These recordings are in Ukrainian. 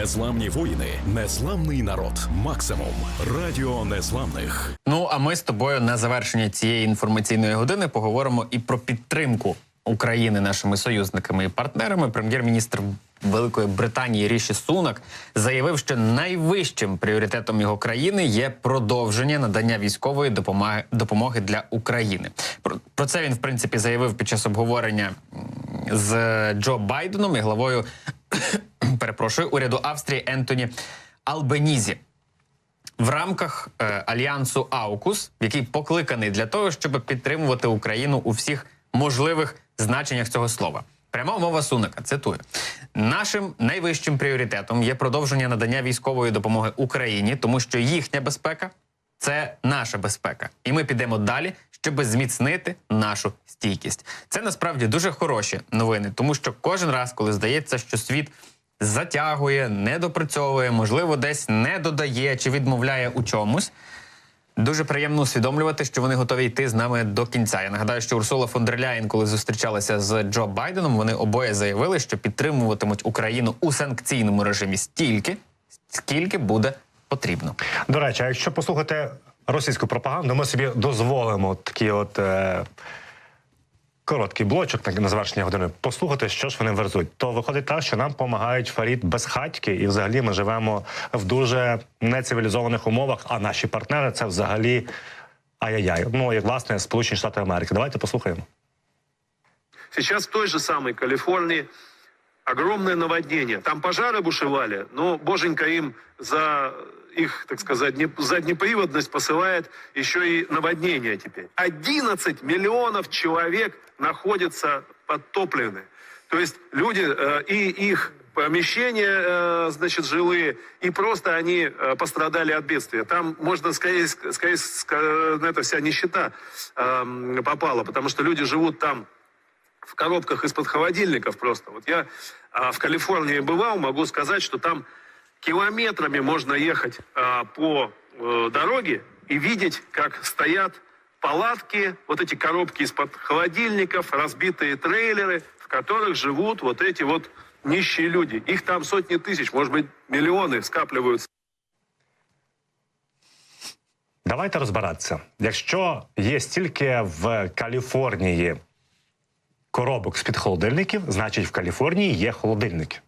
Незламні воїни, незламний народ. Максимум радіо незламних. Ну а ми з тобою на завершення цієї інформаційної години поговоримо і про підтримку України нашими союзниками і партнерами. Прем'єр-міністр Великої Британії Ріші Сунак заявив, що найвищим пріоритетом його країни є продовження надання військової допомоги допомоги для України. Про, це він в принципі заявив під час обговорення з Джо Байденом і главою перепрошую уряду Австрії Ентоні Албенізі в рамках е, альянсу Аукус, який покликаний для того, щоб підтримувати Україну у всіх можливих значеннях цього слова. Пряма мова Сунака, цитую: нашим найвищим пріоритетом є продовження надання військової допомоги Україні, тому що їхня безпека це наша безпека, і ми підемо далі, щоб зміцнити нашу стійкість. Це насправді дуже хороші новини, тому що кожен раз, коли здається, що світ затягує, недопрацьовує, можливо, десь не додає чи відмовляє у чомусь. Дуже приємно усвідомлювати, що вони готові йти з нами до кінця. Я нагадаю, що Урсула фон дер Ляєн, коли зустрічалася з Джо Байденом, вони обоє заявили, що підтримуватимуть Україну у санкційному режимі стільки, скільки буде потрібно. До речі, а якщо послухати російську пропаганду, ми собі дозволимо такий от е, короткий блочок так, на завершення години послухати, що ж вони верзуть. То виходить так, що нам допомагають Фарід безхатьки, і взагалі ми живемо в дуже нецивілізованих умовах. А наші партнери це взагалі ай-яй-яй. Ну як власне Сполучені Штати Америки. Давайте послухаємо. Сейчас в той же самой Калифорнии огромное наводнение. Там пожары бушевали, но боженька им за их, так сказать, не- заднеприводность посылает еще и наводнение теперь. 11 миллионов человек находятся подтоплены. То есть люди э, и их помещения, э, значит, жилые, и просто они э, пострадали от бедствия. Там, можно скорее, скорее ска- на это вся нищета эм, попала, потому что люди живут там в коробках из-под холодильников просто. Вот я а, в Калифорнии бывал, могу сказать, что там километрами можно ехать а, по э, дороге и видеть, как стоят палатки, вот эти коробки из-под холодильников, разбитые трейлеры, в которых живут вот эти вот нищие люди. Их там сотни тысяч, может быть, миллионы скапливаются. Давайте розбиратися. Якщо є стільки в Каліфорнії коробок з-під холодильників, значить в Каліфорнії є холодильники.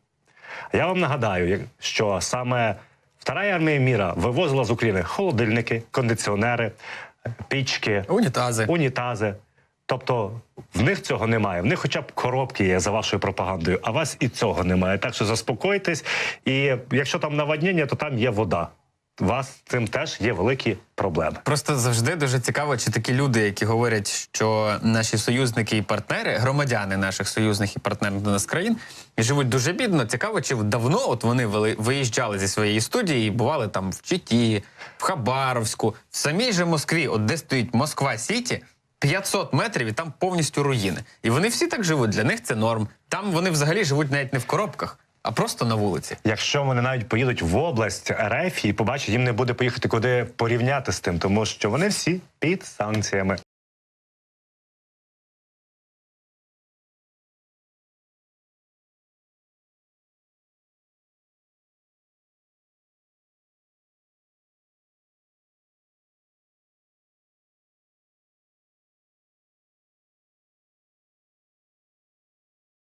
Я вам нагадаю, що саме Вторая армія міра вивозила з України холодильники, кондиціонери, пічки, Унітази. унітази. Тобто в них цього немає. В них хоча б коробки є за вашою пропагандою, а вас і цього немає. Так що заспокойтесь. І якщо там наводнення, то там є вода. Вас цим теж є великі проблеми. Просто завжди дуже цікаво, чи такі люди, які говорять, що наші союзники і партнери, громадяни наших союзних і партнерних до нас країн, живуть дуже бідно. Цікаво, чи давно от вони виїжджали зі своєї студії і бували там в Читі, в Хабаровську, в самій же Москві, от де стоїть Москва Сіті. 500 метрів і там повністю руїни. І вони всі так живуть. Для них це норм. Там вони взагалі живуть навіть не в коробках, а просто на вулиці. Якщо вони навіть поїдуть в область РФ і побачать, їм не буде поїхати куди порівняти з тим, тому що вони всі під санкціями.